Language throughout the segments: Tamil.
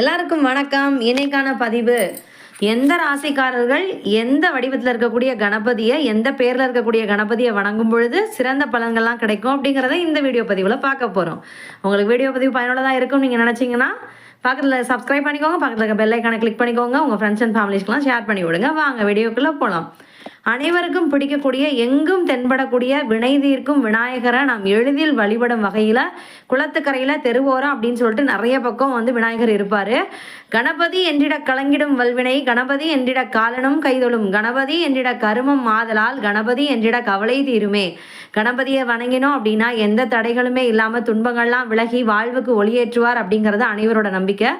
எல்லாருக்கும் வணக்கம். இன்னைக்கான பதிவு எந்த ராசிக்காரர்கள் எந்த வடிவத்தில் இருக்கக்கூடிய கணபதியை எந்த பேரில் இருக்கக்கூடிய கணபதியை வணங்கும் பொழுது சிறந்த பலன்கள்லாம் கிடைக்கும் அப்படிங்கிறத இந்த வீடியோ பதிவில் பார்க்க போகிறோம் உங்களுக்கு வீடியோ பதிவு பயனுள்ளதாக இருக்கும் நீங்கள் நினச்சிங்கன்னா பக்கத்தில் சப்ஸ்கிரைப் பண்ணிக்கோங்க பக்கத்தில் இருக்க பெல்லைக்கான கிளிக் பண்ணிக்கோங்க உங்கள் ஃப்ரெண்ட்ஸ் அண்ட் ஃபேமிலிஸ்க்கெலாம் ஷேர் பண்ணி விடுங்க. வாங்க வீடியோக்குள்ளே போகலாம் அனைவருக்கும் பிடிக்கக்கூடிய எங்கும் தென்படக்கூடிய வினை தீர்க்கும் விநாயகரை நாம் எளிதில் வழிபடும் வகையில் குளத்துக்கரையில் தெருவோரம் அப்படின்னு சொல்லிட்டு நிறைய பக்கம் வந்து விநாயகர் இருப்பார். கணபதி என்றிட கலங்கிடும் வல்வினை கணபதி என்றிட காலனும் கைதொழும் கணபதி என்றிட கருமம் மாதலால் கணபதி என்றிட கவலை தீருமே. கணபதியை வணங்கினோம் அப்படின்னா எந்த தடைகளுமே இல்லாமல் துன்பங்கள்லாம் விலகி வாழ்வுக்கு ஒளியேற்றுவார் அப்படிங்கிறது அனைவரோட நம்பிக்கை.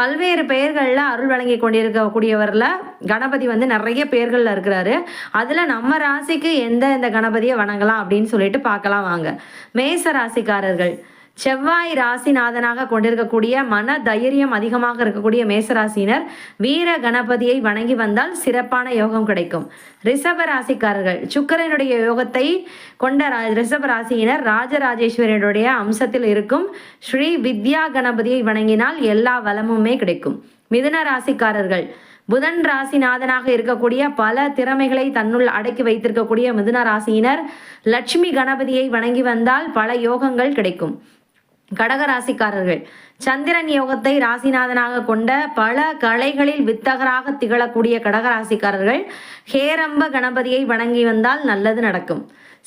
பல்வேறு பெயர்களில் அருள் வழங்கி கொண்டிருக்கக்கூடியவரில் கணபதி வந்து நிறைய பெயர்களில் இருக்கிறாரு. அதில் நம்ம ராசிக்கு எந்த இந்த கணபதியை வணங்கலாம் அப்படின்னு சொல்லிட்டு பார்க்கலாம் வாங்க. மேச ராசிக்காரர்கள் செவ்வாய் ராசிநாதனாக கொண்டிருக்கக்கூடிய மன தைரியம் அதிகமாக இருக்கக்கூடிய மேசராசினர் வீர கணபதியை வணங்கி வந்தால் சிறப்பான யோகம் கிடைக்கும். ரிஷப ராசிக்காரர்கள் சுக்கரனுடைய யோகத்தை கொண்ட ரா- ரிஷப ராசியினர் ராஜராஜேஸ்வரனுடைய அம்சத்தில் இருக்கும் ஸ்ரீ வித்யா கணபதியை வணங்கினால் எல்லா வளமுமே கிடைக்கும். மிதுன ராசிக்காரர்கள் புதன் ராசிநாதனாக இருக்கக்கூடிய பல திறமைகளை தன்னுள் அடக்கி வைத்திருக்கக்கூடிய மிதுன ராசியினர் லட்சுமி கணபதியை வணங்கி வந்தால் பல யோகங்கள் கிடைக்கும். கடக ராசிக்காரர்கள் சந்திரன் யோகத்தை ராசிநாதனாக கொண்ட பல கலைகளில் வித்தகராக திகழக்கூடிய கடக ராசிக்காரர்கள் ஹேரம்ப கணபதியை வணங்கி வந்தால் நல்லது நடக்கும்.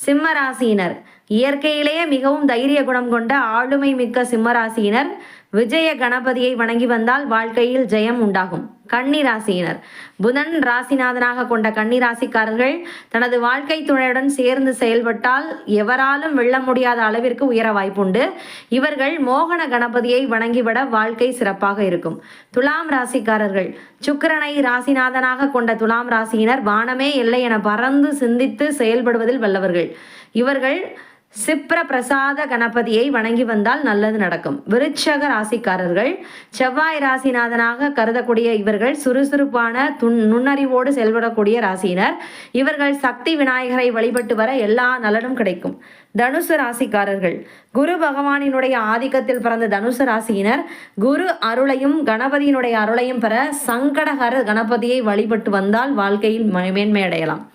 சிம்ம ராசியினர் இயற்கையிலேயே மிகவும் தைரிய குணம் கொண்ட ஆளுமை மிக்க சிம்மராசியினர் விஜய கணபதியை வணங்கி வந்தால் வாழ்க்கையில் ஜெயம் உண்டாகும். கன்னிராசியினர். புதன் ராசிநாதனாக கொண்ட கன்னிராசிக்காரர்கள் தனது வாழ்க்கை துணையுடன் சேர்ந்து செயல்பட்டால் எவராலும் வெல்ல முடியாத அளவிற்கு உயர வாய்ப்புண்டு. இவர்கள் மோகன கணபதியை வணங்கிவிட வாழ்க்கை சிறப்பாக இருக்கும். துலாம் ராசிக்காரர்கள். சுக்கிரனை ராசிநாதனாக கொண்ட துலாம் ராசியினர் வானமே இல்லை என பறந்து சிந்தித்து செயல்படுவதில் வல்லவர்கள். இவர்கள் சிப்ர பிரசாத கணபதியை வணங்கி வந்தால் நல்லது நடக்கும். விருட்சக ராசிக்காரர்கள் செவ்வாய் ராசிநாதனாக கருதக்கூடிய இவர்கள் சுறுசுறுப்பான துன் நுண்ணறிவோடு செயல்படக்கூடிய ராசியினர். இவர்கள் சக்தி விநாயகரை வழிபட்டு வர எல்லா நலனும் கிடைக்கும். தனுசு ராசிக்காரர்கள் குரு பகவானினுடைய ஆதிக்கத்தில் பிறந்த தனுசு ராசியினர். குரு அருளையும் கணபதியினுடைய அருளையும் பெற சங்கடகர கணபதியை வழிபட்டு வந்தால் வாழ்க்கையில் மேன்மை மேன்மையடையலாம்.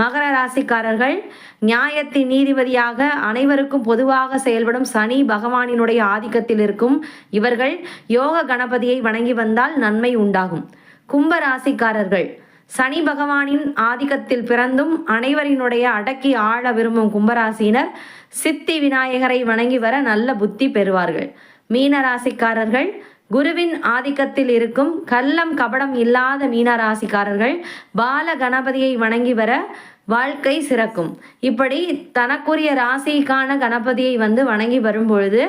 மகர ராசிக்காரர்கள் நியாயத்தின் நீதிபதியாக அனைவருக்கும் பொதுவாக செயல்படும் சனி பகவானினுடைய ஆதிக்கத்தில் இருக்கும் இவர்கள் யோக கணபதியை வணங்கி வந்தால் நன்மை உண்டாகும். கும்ப ராசிக்காரர்கள் சனி பகவானின் ஆதிக்கத்தில் பிறந்தும் அனைவரினுடைய அடக்கி ஆள விரும்பும் கும்பராசியினர் சித்தி விநாயகரை வணங்கி வர நல்ல புத்தி பெறுவார்கள். மீன ராசிக்காரர்கள் குருவின் ஆதிக்கத்தில் இருக்கும் கள்ளம் கபடம் இல்லாத மீனராசிக்காரர்கள் பால கணபதியை வணங்கி வர வாழ்க்கை சிறக்கும். இப்படி தனக்குரிய ராசிக்கான கணபதியை வந்து வணங்கி வரும்பொழுது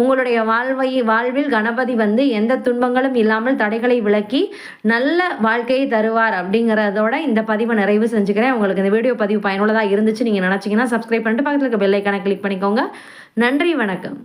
உங்களுடைய வாழ்வை வாழ்வில் கணபதி வந்து எந்த துன்பங்களும் இல்லாமல் தடைகளை விலக்கி நல்ல வாழ்க்கையை தருவார் அப்படிங்கிறதோட இந்த பதிவை நிறைவு செஞ்சுக்கிறேன். உங்களுக்கு இந்த வீடியோ பதிவு பயனுள்ளதாக இருந்துச்சு நீங்கள் நினச்சிங்கன்னா சப்ஸ்கிரைப் பண்ணிட்டு பக்கத்தில் இருக்க பெல்லைக்கான கிளிக் பண்ணிக்கோங்க. நன்றி வணக்கம்.